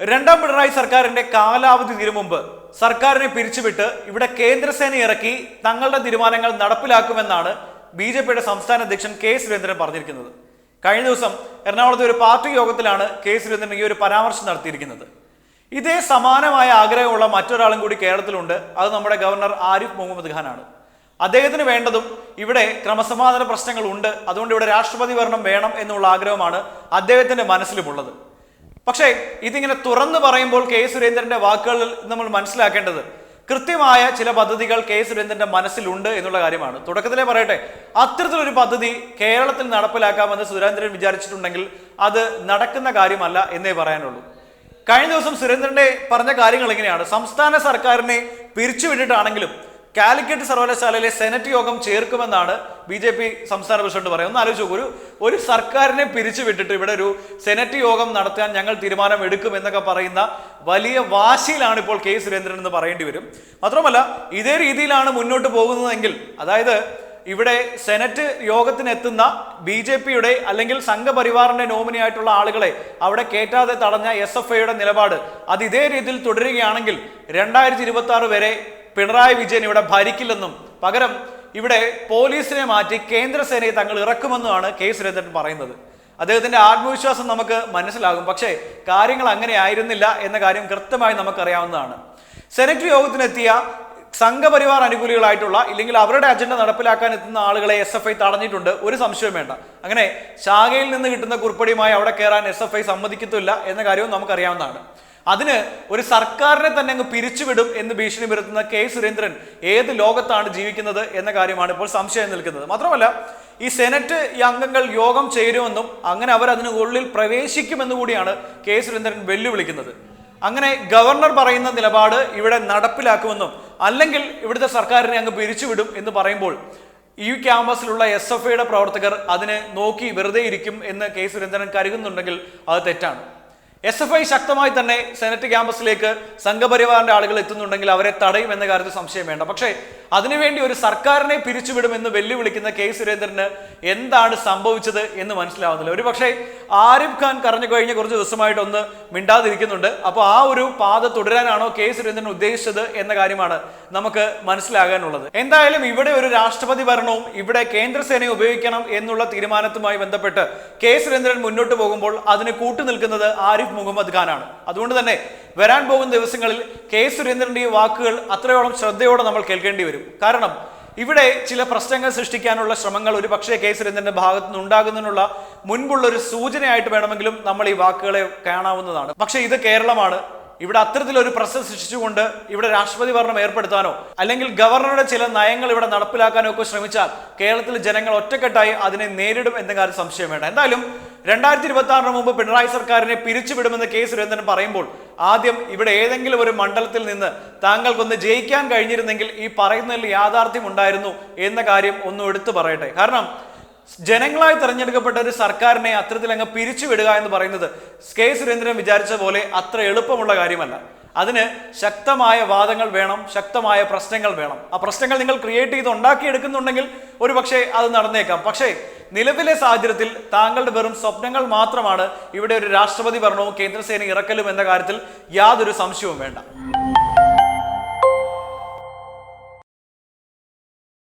രണ്ടാം പിണറായി സർക്കാരിന്റെ കാലാവധി തീരും മുമ്പ് സർക്കാരിനെ പിരിച്ചുവിട്ട് ഇവിടെ കേന്ദ്രസേന ഇറക്കി തങ്ങളുടെ തീരുമാനങ്ങൾ നടപ്പിലാക്കുമെന്നാണ് ബി ജെ പിയുടെ സംസ്ഥാന അധ്യക്ഷൻ കെ സുരേന്ദ്രൻ പറഞ്ഞിരിക്കുന്നത്. കഴിഞ്ഞ ദിവസം എറണാകുളത്തെ ഒരു പാർട്ടി യോഗത്തിലാണ് കെ സുരേന്ദ്രൻ ഈ ഒരു പരാമർശം നടത്തിയിരിക്കുന്നത്. ഇതേ സമാനമായ ആഗ്രഹമുള്ള മറ്റൊരാളും കൂടി കേരളത്തിലുണ്ട്. അത് നമ്മുടെ ഗവർണർ ആരിഫ് മുഹമ്മദ് ഖാനാണ്. അദ്ദേഹത്തിന് വേണ്ടതും ഇവിടെ ക്രമസമാധാന പ്രശ്നങ്ങൾ ഉണ്ട് അതുകൊണ്ട് ഇവിടെ രാഷ്ട്രപതി ഭരണം വേണം എന്നുള്ള ആഗ്രഹമാണ് അദ്ദേഹത്തിന്റെ മനസ്സിലുമുള്ളത്. പക്ഷേ ഇതിങ്ങനെ തുറന്നു പറയുമ്പോൾ കെ സുരേന്ദ്രന്റെ വാക്കുകളിൽ നമ്മൾ മനസ്സിലാക്കേണ്ടത് കൃത്യമായ ചില പദ്ധതികൾ കെ സുരേന്ദ്രന്റെ മനസ്സിലുണ്ട് എന്നുള്ള കാര്യമാണ്. തുടക്കത്തിലേ പറയട്ടെ അത്തരത്തിലൊരു പദ്ധതി കേരളത്തിൽ നടപ്പിലാക്കാമെന്ന് സുരേന്ദ്രൻ വിചാരിച്ചിട്ടുണ്ടെങ്കിൽ അത് നടക്കുന്ന കാര്യമല്ല എന്നേ പറയാനുള്ളൂ. കഴിഞ്ഞ ദിവസം സുരേന്ദ്രന്റെ പറഞ്ഞ കാര്യങ്ങൾ എങ്ങനെയാണ്? സംസ്ഥാന സർക്കാരിനെ പിരിച്ചുവിട്ടിട്ടാണെങ്കിലും കാലിക്കറ്റ് സർവകലാശാലയിലെ സെനറ്റ് യോഗം ചേർക്കുമെന്നാണ് ബി ജെ പി സംസ്ഥാന പ്രസിഡന്റ് പറയുന്നത്. ഒന്ന് ആലോചിച്ച് ഒരു ഒരു സർക്കാരിനെ പിരിച്ചുവിട്ടിട്ട് ഇവിടെ ഒരു സെനറ്റ് യോഗം നടത്താൻ ഞങ്ങൾ തീരുമാനം എടുക്കും എന്നൊക്കെ പറയുന്ന വലിയ വാശിയിലാണ് ഇപ്പോൾ കെ സുരേന്ദ്രൻ എന്ന് പറയേണ്ടി വരും. മാത്രമല്ല ഇതേ രീതിയിലാണ് മുന്നോട്ട് പോകുന്നതെങ്കിൽ അതായത് ഇവിടെ സെനറ്റ് യോഗത്തിനെത്തുന്ന ബി ജെ പിയുടെ അല്ലെങ്കിൽ സംഘപരിവാറിന്റെ നോമിനി ആയിട്ടുള്ള ആളുകളെ അവിടെ കയറ്റാതെ തടഞ്ഞ എസ് എഫ് ഐയുടെ നിലപാട് അത് ഇതേ രീതിയിൽ തുടരുകയാണെങ്കിൽ രണ്ടായിരത്തി ഇരുപത്തി ആറ് വരെ പിണറായി വിജയൻ ഇവിടെ ഭരിക്കില്ലെന്നും പകരം ഇവിടെ പോലീസിനെ മാറ്റി കേന്ദ്രസേനയെ തങ്ങൾ ഇറക്കുമെന്നുമാണ് കെ സുരേന്ദ്രൻ പറയുന്നത്. അദ്ദേഹത്തിന്റെ ആത്മവിശ്വാസം നമുക്ക് മനസ്സിലാകും. പക്ഷേ കാര്യങ്ങൾ അങ്ങനെ ആയിരുന്നില്ല എന്ന കാര്യം കൃത്യമായി നമുക്കറിയാവുന്നതാണ്. സെനറ്റ് യോഗത്തിനെത്തിയ സംഘപരിവാർ അനുകൂലികളായിട്ടുള്ള ഇല്ലെങ്കിൽ അവരുടെ അജണ്ട നടപ്പിലാക്കാൻ എത്തുന്ന ആളുകളെ എസ് എഫ് ഐ തടഞ്ഞിട്ടുണ്ട്. ഒരു സംശയം വേണ്ട. അങ്ങനെ ശാഖയിൽ നിന്ന് കിട്ടുന്ന കുറിപ്പടിയുമായി അവിടെ കയറാൻ എസ് എഫ് ഐ സമ്മതിക്കത്തില്ല എന്ന കാര്യവും നമുക്കറിയാവുന്നതാണ്. അതിന് ഒരു സർക്കാരിനെ തന്നെ അങ്ങ് പിരിച്ചുവിടും എന്ന് ഭീഷണി വരുത്തുന്ന കെ സുരേന്ദ്രൻ ഏത് ലോകത്താണ് ജീവിക്കുന്നത് എന്ന കാര്യമാണ് ഇപ്പോൾ സംശയം നിൽക്കുന്നത്. മാത്രമല്ല ഈ സെനറ്റ് ഈ അംഗങ്ങൾ യോഗം ചേരുമെന്നും അങ്ങനെ അവർ അതിന് ഉള്ളിൽ പ്രവേശിക്കുമെന്ന് കൂടിയാണ് കെ സുരേന്ദ്രൻ വെല്ലുവിളിക്കുന്നത്. അങ്ങനെ ഗവർണർ പറയുന്ന നിലപാട് ഇവിടെ നടപ്പിലാക്കുമെന്നും അല്ലെങ്കിൽ ഇവിടുത്തെ സർക്കാരിനെ അങ്ങ് പിരിച്ചുവിടും എന്ന് പറയുമ്പോൾ ഈ ക്യാമ്പസിലുള്ള എസ് എഫ് ഐയുടെ പ്രവർത്തകർ അതിനെ നോക്കി വെറുതെ ഇരിക്കും എന്ന് കെ സുരേന്ദ്രൻ കരുതുന്നുണ്ടെങ്കിൽ അത് തെറ്റാണ്. എസ് എഫ് ഐ ശക്തമായി തന്നെ സെനറ്റ് ക്യാമ്പസിലേക്ക് സംഘപരിവാറിന്റെ ആളുകൾ എത്തുന്നുണ്ടെങ്കിൽ അവരെ തടയും എന്ന കാര്യത്തിൽ സംശയം വേണ്ട. പക്ഷേ അതിനുവേണ്ടി ഒരു സർക്കാരിനെ പിരിച്ചുവിടുമെന്ന് വെല്ലുവിളിക്കുന്ന കെ സുരേന്ദ്രന് എന്താണ് സംഭവിച്ചത് എന്ന് മനസ്സിലാവുന്നില്ല. ഒരു പക്ഷേ ആരിഫ് ഖാൻ കറഞ്ഞു കഴിഞ്ഞ കുറച്ച് ദിവസമായിട്ടൊന്ന് മിണ്ടാതിരിക്കുന്നുണ്ട്. അപ്പോൾ ആ ഒരു പാത തുടരാനാണോ കെ സുരേന്ദ്രൻ ഉദ്ദേശിച്ചത് എന്ന കാര്യമാണ് നമുക്ക് മനസ്സിലാകാനുള്ളത്. എന്തായാലും ഇവിടെ ഒരു രാഷ്ട്രപതി ഭരണവും ഇവിടെ കേന്ദ്രസേനയെ ഉപയോഗിക്കണം എന്നുള്ള തീരുമാനത്തുമായി ബന്ധപ്പെട്ട് കെ സുരേന്ദ്രൻ മുന്നോട്ട് പോകുമ്പോൾ അതിന് കൂട്ടുനിൽക്കുന്നത് ആരിഫ് മുഹമ്മദ് ഖാനാണ്. അതുകൊണ്ട് തന്നെ വരാൻ പോകുന്ന ദിവസങ്ങളിൽ കെ സുരേന്ദ്രന്റെ ഈ വാക്കുകൾ അത്രയോളം ശ്രദ്ധയോടെ നമ്മൾ കേൾക്കേണ്ടി വരും. കാരണം ഇവിടെ ചില പ്രശ്നങ്ങൾ സൃഷ്ടിക്കാനുള്ള ശ്രമങ്ങൾ ഒരു പക്ഷേ കെ സുരേന്ദ്രന്റെ ഭാഗത്തു നിന്ന് ഉണ്ടാകുന്നതിനുള്ള മുൻപുള്ള ഒരു സൂചനയായിട്ട് വേണമെങ്കിലും നമ്മൾ ഈ വാക്കുകളെ കാണാവുന്നതാണ്. പക്ഷേ ഇത് കേരളമാണ്. ഇവിടെ അത്തരത്തിലൊരു പ്രശ്നം സൃഷ്ടിച്ചുകൊണ്ട് ഇവിടെ രാഷ്ട്രപതി ഭരണം ഏർപ്പെടുത്താനോ അല്ലെങ്കിൽ ഗവർണറുടെ ചില നയങ്ങൾ ഇവിടെ നടപ്പിലാക്കാനോ ഒക്കെ ശ്രമിച്ചാൽ കേരളത്തിലെ ജനങ്ങൾ ഒറ്റക്കെട്ടായി അതിനെ നേരിടും എന്ന കാര്യം സംശയം വേണ്ട. എന്തായാലും രണ്ടായിരത്തി ഇരുപത്തി ആറിന് മുമ്പ് പിണറായി സർക്കാരിനെ പിരിച്ചുവിടുമെന്ന് കെ സുരേന്ദ്രൻ പറയുമ്പോൾ ആദ്യം ഇവിടെ ഏതെങ്കിലും ഒരു മണ്ഡലത്തിൽ നിന്ന് താങ്കൾക്കൊന്ന് ജയിക്കാൻ കഴിഞ്ഞിരുന്നെങ്കിൽ ഈ പറയുന്നതിൽ യാഥാർത്ഥ്യം ഉണ്ടായിരുന്നു എന്ന കാര്യം ഒന്നും എടുത്തു പറയട്ടെ. കാരണം ജനങ്ങളായി തെരഞ്ഞെടുക്കപ്പെട്ട ഒരു സർക്കാരിനെ അത്തരത്തിൽ അങ്ങ് പിരിച്ചുവിടുക എന്ന് പറയുന്നത് കെ സുരേന്ദ്രൻ വിചാരിച്ച പോലെ അത്ര എളുപ്പമുള്ള കാര്യമല്ല. അതിന് ശക്തമായ വാദങ്ങൾ വേണം ശക്തമായ പ്രശ്നങ്ങൾ വേണം. ആ പ്രശ്നങ്ങൾ നിങ്ങൾ ക്രിയേറ്റ് ചെയ്ത് ഉണ്ടാക്കിയെടുക്കുന്നുണ്ടെങ്കിൽ ഒരു പക്ഷേ അത് നടന്നേക്കാം. പക്ഷേ നിലവിലെ സാഹചര്യത്തിൽ താങ്കളുടെ വെറും സ്വപ്നങ്ങൾ മാത്രമാണ് ഇവിടെ ഒരു രാഷ്ട്രപതി ഭരണവും കേന്ദ്രസേന ഇറക്കലും എന്ന കാര്യത്തിൽ യാതൊരു സംശയവും വേണ്ട.